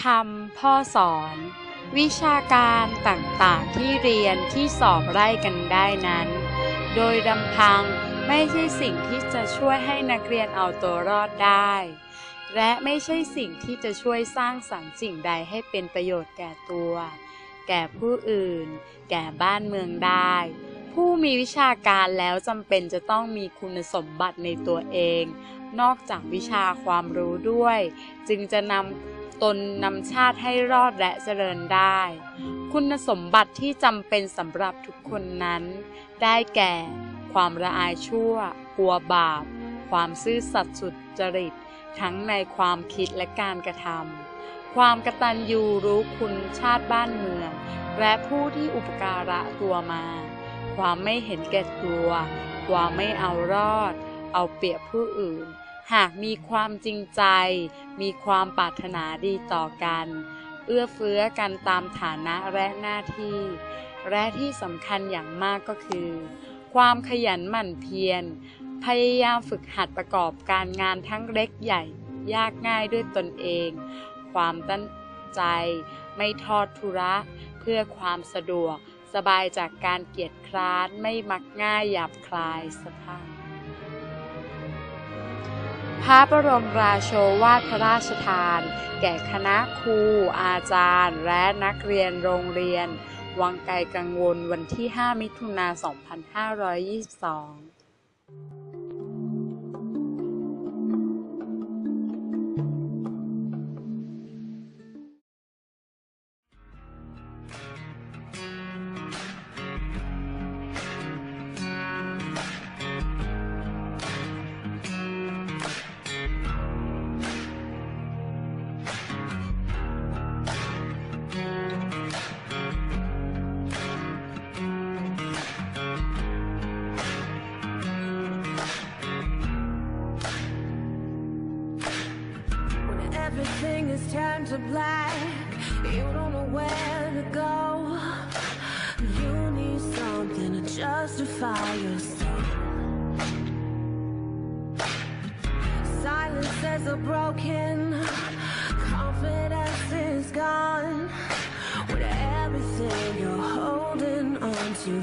คำพ่อสอน วิชาการต่างๆที่เรียนที่สอบไล่กันได้นั้น โดยลำพังไม่ใช่สิ่งที่จะช่วยให้นักเรียนเอาตัวรอดได้ และไม่ใช่สิ่งที่จะช่วยสร้างสรรค์สิ่งใดให้เป็นประโยชน์แก่ตัว แก่ผู้อื่น แก่บ้านเมืองได้ ผู้มีวิชาการแล้วจำเป็นจะต้องมีคุณสมบัติในตัวเอง นอกจากวิชาความรู้ด้วย จึงจะนำ ตนนำชาติให้รอดและเจริญได้ คุณสมบัติที่จำเป็นสำหรับทุกคนนั้น ได้แก่ ความละอายชั่ว กลัวบาป ความซื่อสัตย์สุจริต ทั้งในความคิดและการกระทำความกตัญญูรู้คุณชาติบ้านเมือง และผู้ที่อุปการะตัวมา ความไม่เห็นแก่ตัว ความไม่เอารอด เอาเปรียบผู้อื่น หากมีความจริงใจ มีความปรารถนาดีต่อกัน เอื้อเฟื้อกันตามฐานะและหน้าที่ และที่สำคัญอย่างมากก็คือ ความขยันหมั่นเพียร พยายามฝึกหัดประกอบการงานทั้งเล็กใหญ่ ยากง่ายด้วยตนเอง ความตั้งใจไม่ทอดทุระเพื่อความสะดวกสบายจากการเกียจคร้านไม่มักง่ายหยาบคลายสภาพ พระบรมราโชวาทพระราชทาน แก่คณะครูอาจารย์ และนักเรียนโรงเรียน วังไกลกังวลวันที่ 5 มิถุนา 2522 is turned to black, you don't know where to go. You need something to justify yourself. Silences are broken, confidence is gone. When everything you're holding on to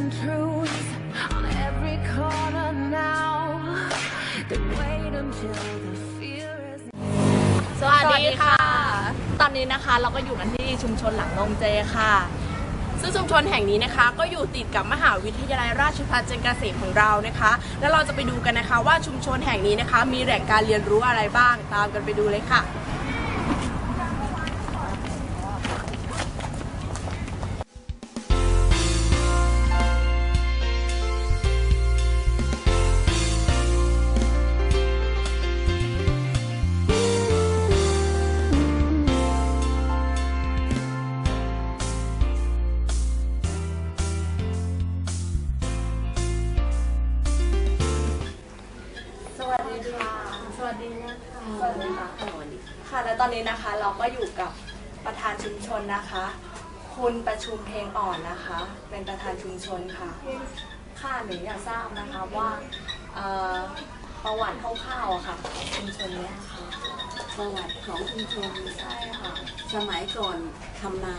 people selling truths on every corner now. They wait until the fear is. สวัสดีค่ะ ตอนนี้นะคะเราก็อยู่กันที่ชุมชนหลังโรงเจค่ะ ซึ่งชุมชนแห่งนี้นะคะ ก็อยู่ติดกับมหาวิทยาลัยราชภัฏจันทร์เกษมของเรานะคะ แล้วเราจะไปดูกันนะคะว่าชุมชนแห่งนี้นะคะ มีแหล่งการเรียนรู้อะไรบ้าง ตามกันไปดูเลยค่ะ นนี้นะคะเราก็อยู่กับประธานชุมชนนะคะ คุณประชุมเพลงอ่อนนะคะ เป็นประธานชุมชนค่ะ ค่ะหนูอยากทราบนะคะว่าเอ่อประวัติคร่าวๆอะค่ะของชุมชนเนี้ยค่ะประวัติของชุมชนใช่ค่ะสมัยก่อนทำนา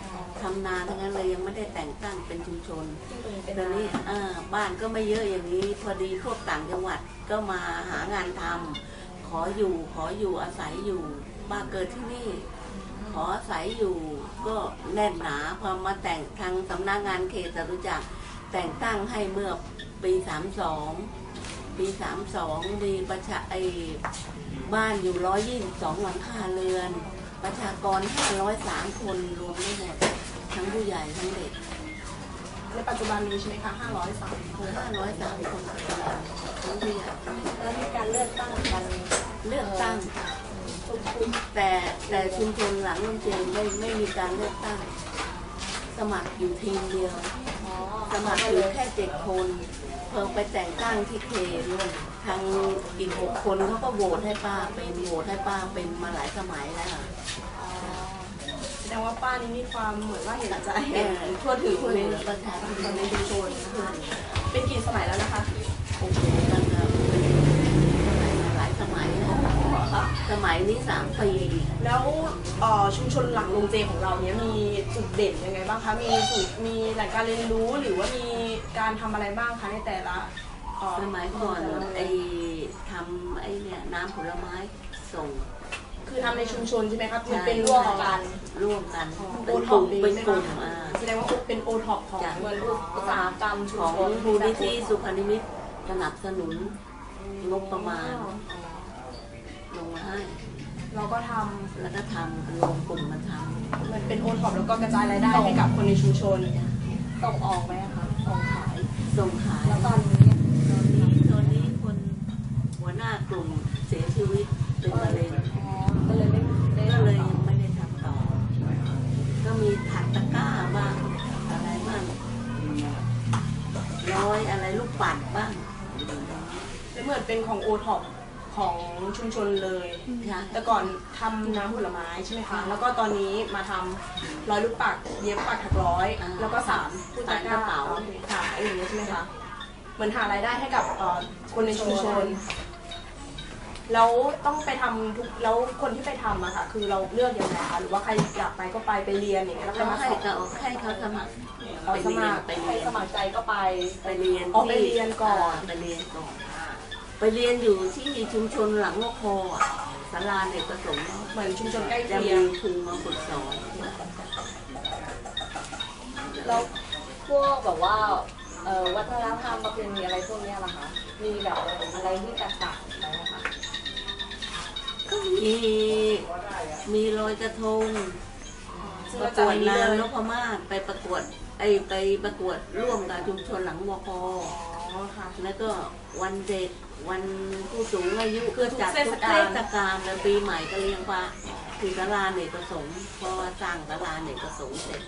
อ๋อทำนาทั้งนั้นเลยยังไม่ได้แต่งตั้งเป็นชุมชนซึ่งตรงนี้เป็นตอนนี้ร้านเอ่อบ้านก็ไม่เยอะอย่างนี้ พอดีพวกต่างจังหวัดก็มาหางานทำขออยู่ขออยู่อาศัยอยู่ มาเกิดที่นี่ ขออาศัยอยู่ก็แน่นหนาพอมาแต่งทางสำนักงานเขตจตุจักรแต่งตั้งให้เมื่อปีสามสองปีสามสองมีประชาไอบ้านอยู่ร้อยยี่สิบสองหลังคาเรือน ประชากรห้าร้อยสามคนรวมทั้งหมดทั้งผู้ใหญ่ทั้งเด็กในปัจจุบันนี้ใช่ไหมคะ503คนห้าร้อยสามคนทั้งผู้ใหญ่แล้วมีการเลือกตั้งกันเลือกตั้งทุกๆ แต่แต่ชุมชนหลังโรงเรียนไม่ไม่มีการเลือกตั้ง สมัครอยู่ทีมเดียวอ๋อสมัครอยู่แค่เจ็ดคนอพอไปแต่งตั้งที่เขตทางอีกหกคนเขาก็โหวตให้ป้าเป็นโหวตให้ป้าเป็นมาหลายสมัยแล้ว แสดงว่าป้านี่มีความเหมือนว่าเห็นใจเออทั่วถึงช่วยในเหลือประชาชนในชุมชนนะคะเป็นกี่สมัยแล้วนะคะโอ้โหตั้งแต่เป็นหลายสมัยแล้วสมัย นี้สามปีแล้วเอ่อชุมชนหลังโรงเจของเราเนี้ยมีจุดเด่นยังไงบ้างคะ มีจุดมีแหล่งการเรียนรู้หรือว่ามีการทำอะไรบ้างคะในแต่ละเอ่อสมัยก่อนไอ้ทำไอ้เนี่ยน้ำผลไม้ส่งคือทำในชุมชนใช่ไหมครับมันใช่เป็นร่วมกัน ร่วมกันโอเป็นกท็อปลุ่มเลยเป็นใช่กไหมลุ่มคะอ่าแสดงว่าเป็นโอท็อปของจ้ะเหมือนอุตสาหกรรมชุมของชนมูลนิธิสุพรรณมิตรสนับสนุนงบประมาณอ๋อ ลงมาให้ เราก็ทำแล้วก็ทำรวมกลุ่มมาทเหมือนเป็นโอท็อปแล้วก็กระจายรายได้ให้กับคนในชุมชนส่งออกไหมอะคะส่งขายำส่งขายแล้วตอนนี้ ตอนนี้ตอนนี้คนหัวหน้ากลุ่มเสียชีวิตเป็นมะเร็งอ๋อ ก็เลยไม่ได้ก็เลยทำต่อยังไม่ได้ทำต่อ ก็มีถักตะกร้าบ้างอะไรบ้างร้อยอะไรลูกปัดบ้าง เหมือนเป็นของโอท็อป ของชุมชนเลยใช่แต่ก่อนทำน้ำผลไม้ใช่ไหมคะแล้วก็ตอนนี้มาทำร้อยลูกปัดเย็บปักถักร้อยแล้วก็สามผู้จัดการขายอย่างนี้ยใช่ไหมคะเหมือนหารายได้ให้กับเอ่อคนในชุมชน แล้วต้องไปทำทุกแล้วคนที่ไปทำอะค่ะ คือเราเลือกยังไงคะหรือว่าใครอยากไปก็ไปไปเรียนอย่างเงี้ยแล้วก็เรามาให้สอบเขาให้เขาสมัครเอาไปสเรียมันครไปใครเรียนสมัครใจก็ไป ไปเรียนอ๋อที่ไปเรียนก่อนาไปเรียนก่อน ไปเรียนอยู่ที่ชุมชนหลังวคอะศาลาเด็กประสงค์เหมือนชุมชนใกล้จะเคีมียงครูมาฝึกสอนแล้วพวกแบบว่าเอ่อวัฒนธรรมประเพณีอะไรพวกเนี้ยล่ะคะมีแบบอะไรที่แตกต่างไหมอะคะก็มีมีลอยกระทง ซึ่งปเราระกจะวดอันนี้นาเลนยนพมาศไปประกวดไอไปประกวดร่วมกับชุมชนหลังวคอ๋อ ค่ะ แล้วก็วันเด็กวันผู้สูงอายุคือทุกจัดเททุศกกาลเทศกาลแล้วปีใหม่ก็เลี้ยงปลาคือศาลาเด็กประสงค์เพราะว่าสร้างศาลาเด็กประสงค์เสร็จ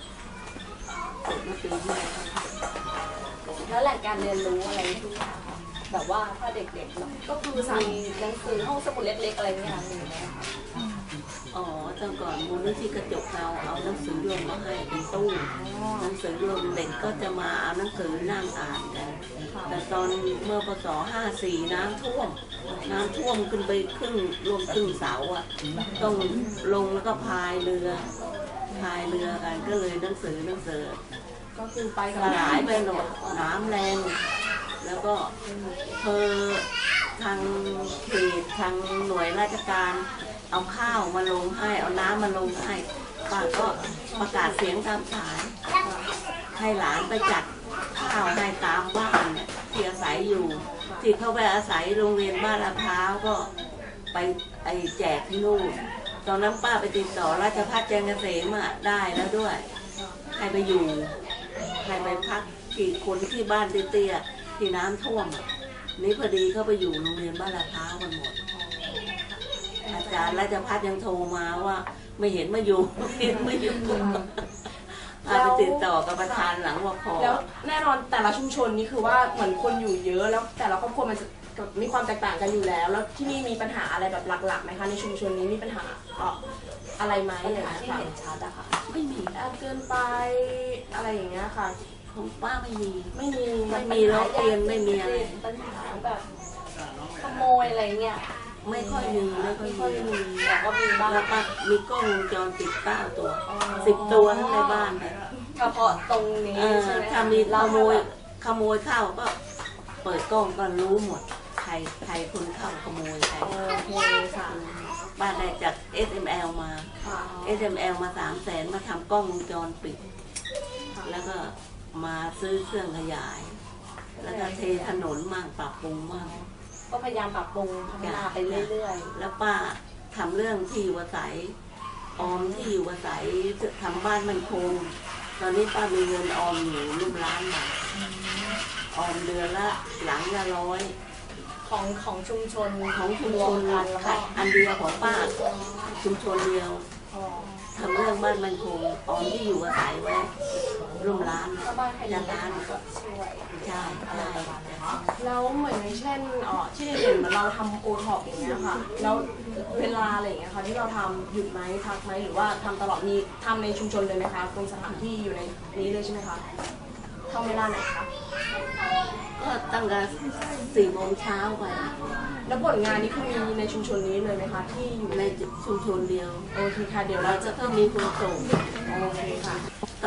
เสร็จเมื่อปีที่แล้วแล้วแหล่งการเรียนรู้อะไรที่แบบว่าถ้าเด็กๆเนอะก็คือมีหนังสือห้องสมุดเล็กๆอะไรเงี้ยมีไหมคะ อ๋อตอนก่อนมูลนิธิกระจกเราเอาหนังสือรวมมาให้เป็นตู้หนังสือรวมเด็กก็จะมาเอาหนังสือนั่งอ่านกันแต่ตอนเมื่อปศ54 น้ำท่วม น้ำท่วมขึ้นไปครึ่งรวมครึ่งเสาอะ ต้องลงแล้วก็พายเรือพายเรือกันก็เลยหนังสือหนังสือ ก็คือไปสกับลายไปหมดน้ำแรง แล้วก็เพอทางเขตทางหน่วยราชการ เอาข้าวมาลงให้ เอาน้ำมาลงให้ป้าก็ประกาศเสียงตามสายให้หลานไปจัดข้าวให้ตามบ้านเนี่ยที่อาศัยอยู่ที่เขาไปอาศัยโรงเรียนบ้านลาดพร้าวก็ไปไอแจกที่นู่นตอนนั้นป้าไปติดต่อราชพัฒแจงเกษมอะได้แล้วด้วยให้ไปอยู่ให้ไปพักที่คนที่บ้านเตี้ยๆที่น้ำท่วมนี่พอดีเขาไปอยู่โรงเรียนบ้านลาดพร้าวกันหมด อาจารย์ราชพัฒยังโทรมาว่าไม่เห็นมาอยู่ไม่เห็นมาอยู่พาไปติดต่อกับประธานหลังวคแล้วแน่นอนแต่ละชุมชนนี่คือว่าเหมือนคนอยู่เยอะแล้วแต่ละครอบครัวมันจะมีความแตกต่างกันอยู่แล้ว แล้วที่นี่มีปัญหาอะไรแบบหลักๆไหมคะในชุมชนนี้มีปัญหาเอ่ออะไรไหมปัญอะไรหาอย่างที่เงี้ยเห็นชัดอะค่ะไม่มีค่ะแอบเกินไปอะไรอย่างเงี้ยค่ะของป้าไม่มีไม่มีไม่มีร้องเรียนไม่มีอะไรปัญหาแบบขโมยอะไรเงี้ย ไม่ค่อยมีไม่ค่อยไม่ค่อยมีมีแต่ก็มีบ้างแล้วป้ามีกล้องวงจรปิดเก้าตัวสิบตัวทั้งในบ้านเนี่ยเฉพาะตรงนี้เออใช่ไหมถ้ามีขโมยขโมยเข้าก็เปิดกล้องก็รู้หมดใครใครคนเข้าขโมยใครโอเคค่ะบ้านได้จาก SML มาค่ะ SML มาสามแสนมาทำกล้องวงจรปิด แล้วก็มาซื้อเครื่องขยาย แล้วก็เทถนนมั่งปรับปรุงมั่ง ก็พยายามปรับปรุงพัฒนาไปเรื่อยแล้วป้าทำเรื่องที่อยู่อาศัยออมที่อยู่อาศัยทำบ้านมันคง ตอนนี้ป้ามีเงินออมอยู่ลูกล้านบาทออมเดือนละหลังละร้อยๆของของชุมชนของชุมรชวมนกันแล้วก็ค่ะอันเดียวของป้าชุมชนเดียวอ๋อทำเรื่องบ้านมันคงออมที่อยู่อาศัยไว้ ร่วมร้านถ้าบ้านใครยัยังงร้านก็ช่วยใช่ใช่แล้วเหมือนอย่างเช่นเอ่อที่เด่นๆเหมือนเราทำโอท็อปอย่างเงี้ยค่ะ แล้วเวลาอะไรอย่างเงี้ยค่ะที่เราทำหยุดไหมพักไหมหรือว่าทำตลอดมีทำในชุมชนเลยไหมคะตรงสถานที่อยู่ในนี้เลยใช่ไหมคะทำเวลาไหนคะ ก็ตั้งแต่สี่โมงเช้าไป แล้วผลงานนี้คือมีในชุมชนนี้เลยไหมคะ ที่อยู่ในในชุมชนเดียว โอเคค่ะ เดี๋ยวเราเราจะจะต้องมีคนส่ง โอเคค่ะ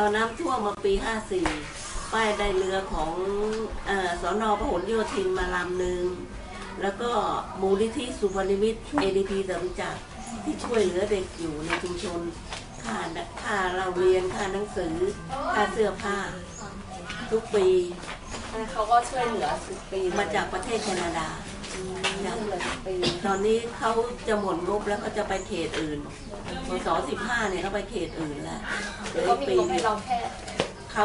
ตอนน้ำท่วมมาปี54ป้ายได้เรือของเออสอนอพหลโยธินมาลำหนึ่ง แล้วก็มูลนิธิสุพรรณมิตร ADP สมจักรที่ช่วยเหลือเด็กอยู่ในชุมชนค่าค่าเราเรียนค่าหนังสือค่าเสื้อผ้า ทุกปีอันนั้นเขาก็ช่วยเหลือสิบปีมาจากประเทศแคนาดาช่ว ยเหลือสิบปีตอนนี้เขาจะหมดงบแล้วก็จะไปเขตอื่นพศ15เนี่ยเขาไปเขตอื่นแล้วเหลือก็อีกมีปีงบให้เราแค่เขา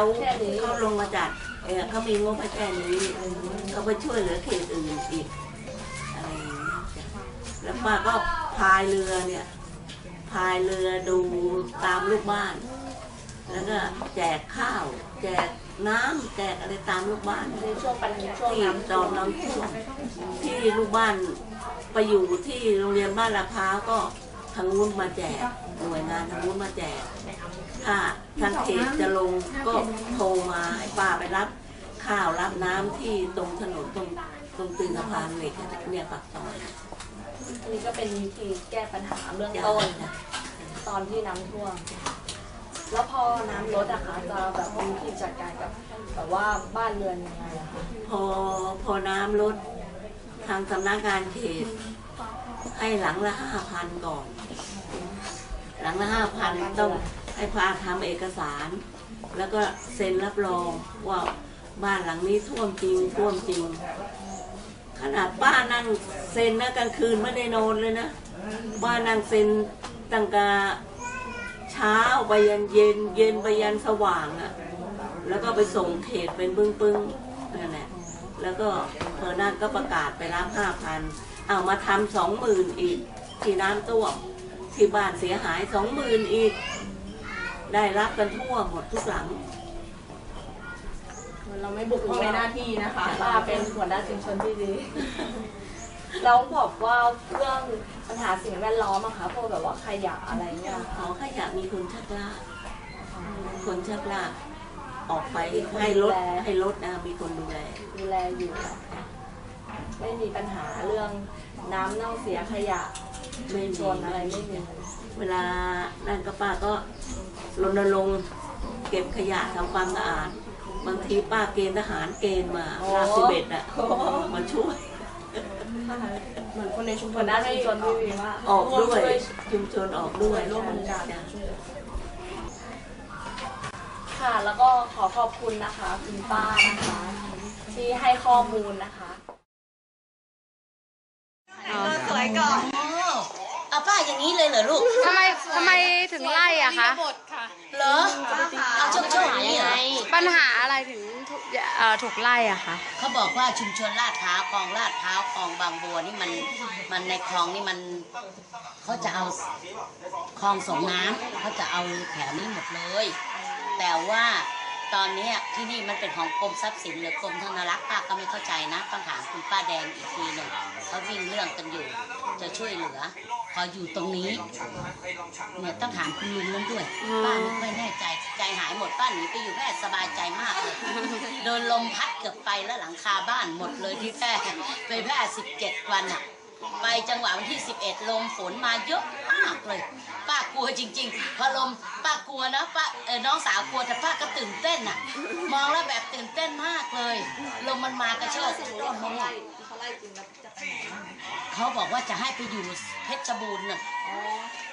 เขาลงมาจัดเออเขามีงบให้แค่นี้เขาไปช่วยเหลือเขตอื่นอีกอะไรอย่างเงี้ยแล้วป้าก็พายเรือเนี่ยพายเรือดูตามลูกบ้าน แล้วก็แจกข้าว แจก น้ำแจกอะไรตามลูกบ้านในช่วงปัญหาช่วงที่น้ำตอนน้ำท่วมที่ลูกบ้านไปอยู่ที่โรงเรียนบ้านลาดพร้าวก็ทางนู้นมาแจกหน่วยงานทางนู้นมาแจกถ้าทางเขตจะลงก็โทรมาให้ป้าไปรับข้าวรับน้ำที่ตรงถนนตรงตรงตีนสะพานเหล็กอะเนี่ยปากซอยอันนี้ก็เป็นวิธีแก้ปัญหาเบื้องจ้ะต้นจ้ะตอนที่น้ำท่วม แล้วพอน้ำลดอะคะจะแบบมีวิธีจัดการกับแบบว่าบ้านเรือนยังไงอะคะพอพอน้ำลดทางสำนักงานเขตให้หลังละห้าพันก่อน หลังละห้าพันต้องให้พาทำเอกสาร แล้วก็เซ็นรับรองว่าบ้านหลังนี้ท่วมจริงท่วมจริง ขนาดป้านั่งเซ็นนะกลางคืนไม่ได้นอนเลยนะป้านั่งเซ็นตั้งแต่ เช้าไปยันเย็น เย็นไปยันสว่างอะแล้วก็ไปส่งเขตเป็นปึ้งปึ้งๆนั่นแหละแล้วก็เพอนั่นก็ประกาศไปรับห้าพันเอามาทำสองหมื่นอีก ที่น้ำท่วมที่บ้านเสียหายสองหมื่นอีก ได้รับกันทั่วหมดทุกหลังเหมือนเราไม่บุกรุกในหน้าที่นะคะป้าเป็นหัวหน้าชุมชนที่ดี แล้วบอกว่าเรื่องปัญหาสิ่งแวดล้อมอะคะพวกแบบว่าขยะอะไรเงี้ยขอแค่อยากมีคนชักลากคนชักลากออกไปให้รถให้รถนะมีคนดูแลดูแลอยู่ ไม่มีปัญหาเรื่องน้ำเน่าเสียขยะไม่ชมีนอะไรไม่มีเวลานั่นก็ป้าก็รณรงค์เก็บขยะทำความสะอาด บางทีป้าเกณฑ์ทหารเกณฑ์มาลาสิเบตอะมาช่วย เหมือนคนในชุมชหัวนหน้าชุมชนที่ดีมากออกด้วยชุมชนออกด้วยร่วมมือกันจ้ะค่ะแล้วก็ขอขอบคุณนะคะคุณป้านะคะ ที่ให้ข้อมูลนะคะเอาป้าอย่างนี้เลยเหรอลูกทำไมทำไมถึงไล่อะคะเหรอเอาโชคโชคอย่างนี้เหรอปัญหาอะไรถึงถูกเอ่อถูกไล่อะคะเขาบอกว่าชุมชนลาดพร้าวคลองลาดพร้าวคลองบางบัวนี่มันมันในคลองนี่มันเขาจะเอาคลองส่งน้ำเขาจะเอาแถวนี้หมดเลย แต่ว่าตอนเนี้ยที่นี่มันเป็นของกรมทรัพย์สินหรือกรมธนารักษ์ป้าก็ไม่เข้าใจนะต้องถามคุณป้าแดงอีกทีหนึ่งเขาวิ่งเรื่องกันอยู่ จะช่วยเหลือ พออยู่ตรงนี้เนี่ยต้องถามคุณลุงนั้นด้วยป้าไม่ค่อยแน่ใจใจ หายหมดป้าหนีไปอยู่แพร่สบายใจมากเลยโดนลมพัดเกือบไปแล้วหลังคาบ้านหมดเลยที่แพร่ไปแพร่สิบเจ็ดวันอะไปจังหวะวันที่ 11 ลมฝนมาเยอะมากเลย ป้า กลัวจริง ๆ พอลมป้ากลัวนะป้าเออน้องสาวกลัวแต่ป้าก็ตื่นเต้นอะมองแล้วแบบตื่นเต้นมากเลยลมมันมากระโชกต้นมะม่วงเขาบอกว่าจะให้ไปอยู่เพชรบูรณ์น่ะ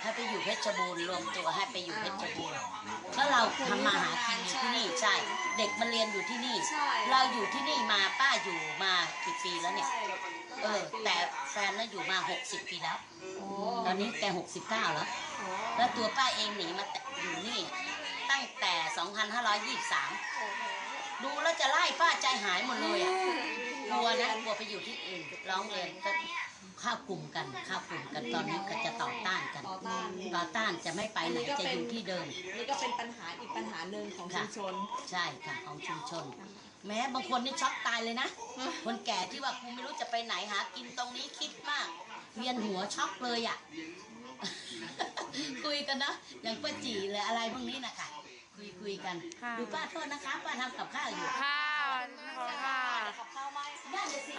ให้ไปอยู่เพชรบูรณ์รวมตัวให้ไปอยู่เพชรบูรณ์แล้วเราทำมาหากินอยู่ที่นี่ใช่ เด็กมันเรียนอยู่ที่นี่ เราอยู่ที่นี่มาป้าอยู่มากี่ปีแล้วเนี่ย เออ แต่แฟนน่ะอยู่มา 60 ปีแล้ว ตอนนี้แก 69 แล้ว แล้วตัวป้าเองหนีมาแต่อยู่นี่ตั้งแต่ 2523 ดูแล้วจะไล่ป้าใจหายหมดเลยอะกลัวนะกลัวไปอยู่ที่อื่นร้องเรียนก็เข้ากลุ่มกันเข้ากลุ่มกันตอนนี้ก็จะต่อต้านกันต่อต้านต่อต้านจะไม่ไปไหนจะอยู่ที่เดิมนี่ก็เป็นปัญหาอีกปัญหาหนึ่งของชุมชน ใช่ค่ะของชุมชน แม้บางคนนี่ช็อกตายเลยนะ คนแก่ที่ว่ากูไม่รู้จะไปไหนหากินตรงนี้คิดมากเวียนหัวช็อกเลยอะ คุยกันนะอย่างป้าจีหรืออะไรพวกนี้นะคะคุยคุยกันค่ะดูป้าโทษนะคะป้าทำกับข้าวอยู่ข้าวค่ะกับข้าวไหมได้เลยสิ